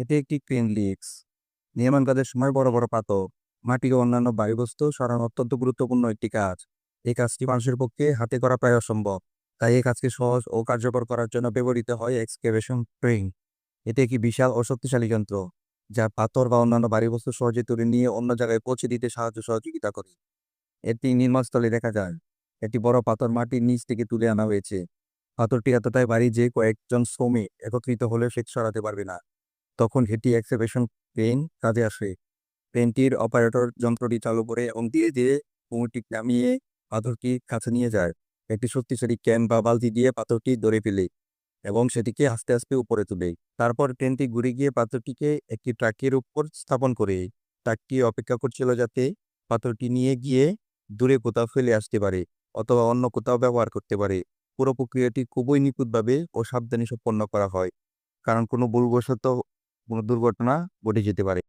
এটি একটি crane leaks নির্মাণ কাজের সময় বড় বড় পাথর, মাটি ও অন্যান্য বায়ুবস্তু সরানো অত্যন্ত গুরুত্বপূর্ণ একটি কাজ। এই কাজটি মানুষের পক্ষে হাতে করা প্রায় অসম্ভব, তাই এই কাজকে সহজ ও কার্যকর করার জন্য ব্যবহৃত হয় এক্সকেভেশন ক্রেন এটি একটি বিশাল ও শক্তিশালী যন্ত্র, যা পাথর বা অন্যান্য ভারী বস্তু সহজে তুলে নিয়ে অন্য জায়গায় পৌঁছে দিতে সাহায্য সহযোগিতা করে। এটি নির্মাণস্থলে দেখা যায়, একটি বড় পাথর মাটির নিচ থেকে তুলে আনা হয়েছে। পাথরটি এতটাই বাড়ি যে কয়েকজন শ্রমিক একত্রিত হলে সে সরাতে পারবে না। তখন এটি এক্সেভেশন ক্রেন কাজে আসে। ক্রেনটির অপারেটর যন্ত্রটি চালু করে এবং ধীরে ধীরে কুমিরটি নামিয়ে পাথরটি কাছে নিয়ে যায়। একটি শক্তিশালী ক্যান বা বালতি দিয়ে পাথরটি ধরে ফেলে এবং সেটিকে আস্তে আস্তে উপরে তুলে। তারপর ট্রেনটি ঘুরে গিয়ে পাথরটিকে একটি ট্রাকের উপর স্থাপন করে। ট্রাকটি অপেক্ষা করছিল যাতে পাথরটি নিয়ে গিয়ে দূরে কোথাও ফেলে আসতে পারে অথবা অন্য কোথাও ব্যবহার করতে পারে। পুরো প্রক্রিয়াটি খুবই নিখুঁতভাবে ও সাবধানে সম্পন্ন করা হয়। কারণ কোনো ভুলবশত কোনো দুর্ঘটনা ঘটে যেতে পারে।